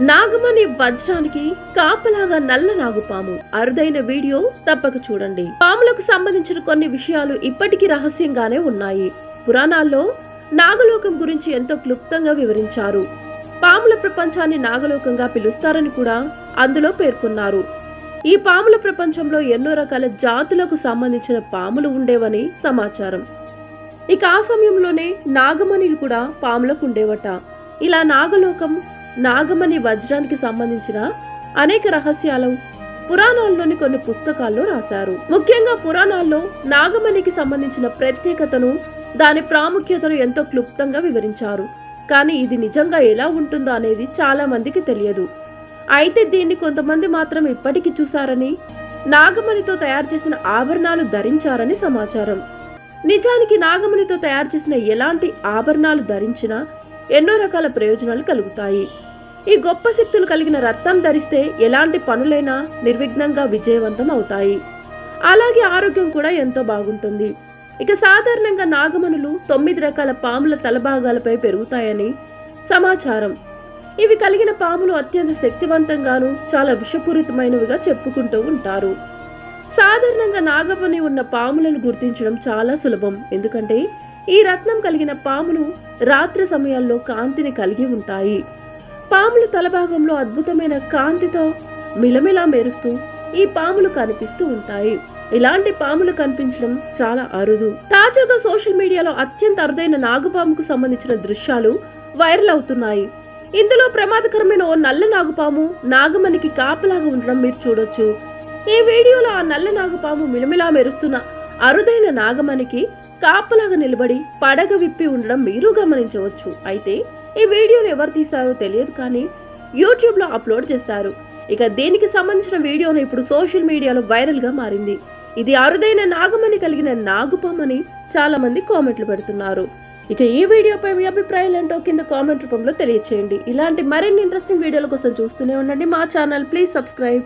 నాగమణి వజ్రానికి కాపలాగా నల్ల నాగుపాము. అరుదైన వీడియో తప్పక చూడండి. పాములకు సంబంధించిన కొన్ని విషయాలు ఇప్పటికీ రహస్యంగానే ఉన్నాయి. పురాణాల్లో నాగలోకం గురించి ఎంతో క్లుప్తంగా వివరించారు. పాముల ప్రపంచాన్ని నాగలోకంగా పిలుస్తారని కూడా అందులో పేర్కొన్నారు. ఈ పాముల ప్రపంచంలో ఎన్నో రకాల జాతులకు సంబంధించిన పాములు ఉండేవని సమాచారం. ఇక ఆ సమయంలోనే నాగమణిలు కూడా పాములకు ఉండేవట. ఇలా నాగలోకం నాగమణి వజ్రానికి సంబంధించిన అనేక రహస్యాలు పురాణాల్లోని కొన్ని పుస్తకాల్లో రాశారు. ముఖ్యంగా పురాణాల్లో నాగమణికి సంబంధించిన ప్రత్యేకతను దాని ప్రాముఖ్యతను ఎంతో క్లుప్తంగా వివరించారు. కానీ ఇది నిజంగా ఎలా ఉంటుందో అనేది చాలా మందికి తెలియదు. అయితే దీన్ని కొంతమంది మాత్రం ఇప్పటికీ చూశారని నాగమణితో తయారు చేసిన ఆభరణాలు ధరించారని సమాచారం. నిజానికి నాగమణితో తయారు చేసిన ఎలాంటి ఆభరణాలు ధరించినా ఎన్నో రకాల ప్రయోజనాలు కలుగుతాయి. ఈ గొప్ప శక్తులు కలిగిన రత్నం ధరిస్తే ఎలాంటి పనులైనా నిర్విఘ్నంగా విజయవంతం అవుతాయి. అలాగే ఆరోగ్యం కూడా ఎంతో బాగుంటుంది. ఇక సాధారణంగా నాగమణులు తొమ్మిది రకాల పాముల తలభాగాలపై పెరుగుతాయని సమాచారం. ఇవి కలిగిన పాములు అత్యంత శక్తివంతంగాను చాలా విషపూరితమైనవిగా చెప్పుకుంటూ ఉంటారు. సాధారణంగా నాగమణి ఉన్న పాములను గుర్తించడం చాలా సులభం. ఎందుకంటే ఈ రత్నం కలిగిన పాములు రాత్రి సమయాల్లో కాంతిని కలిగి ఉంటాయి. పాముల తలభాగంలో అద్భుతమైన కాంతితో మిలమిలా మెరుస్తూ ఈ పాములు కనిపిస్తూ ఉంటాయి. ఇలాంటి పాములు కనిపించడం చాలా అరుదు. తాజాగా సోషల్ మీడియాలో అత్యంత అరుదైన నాగుపాముకు సంబంధించిన దృశ్యాలు వైరల్ అవుతున్నాయి. ఇందులో ప్రమాదకరమైన ఓ నల్ల నాగుపాము నాగమణికి కాపలాగా ఉండడం మీరు చూడొచ్చు. ఈ వీడియోలో ఆ నల్ల నాగుపాము మిలమిలా మెరుస్తున్న అరుదైన నాగమణికి కాపలాగా నిలబడి పడగ విప్పి ఉండడం మీరు గమనించవచ్చు. అయితే ఈ వీడియోను ఎవరు తీశారో తెలియదు కానీ యూట్యూబ్లో అప్లోడ్ చేశారు ఇక దీనికి సంబంధించిన వీడియోను ఇప్పుడు సోషల్ మీడియాలో వైరల్గా మారింది. ఇది అరుదైన నాగమణి కలిగిన నాగుపమ్మని చాలా మంది కామెంట్లు పెడుతున్నారు. ఇక ఈ వీడియోపై మీ అభిప్రాయాలు ఏంటో కింద కామెంట్ రూపంలో తెలియచేయండి. ఇలాంటి మరిన్ని ఇంట్రెస్టింగ్ వీడియోల కోసం చూస్తూనే ఉండండి. మా ఛానల్ ప్లీజ్ సబ్స్క్రైబ్.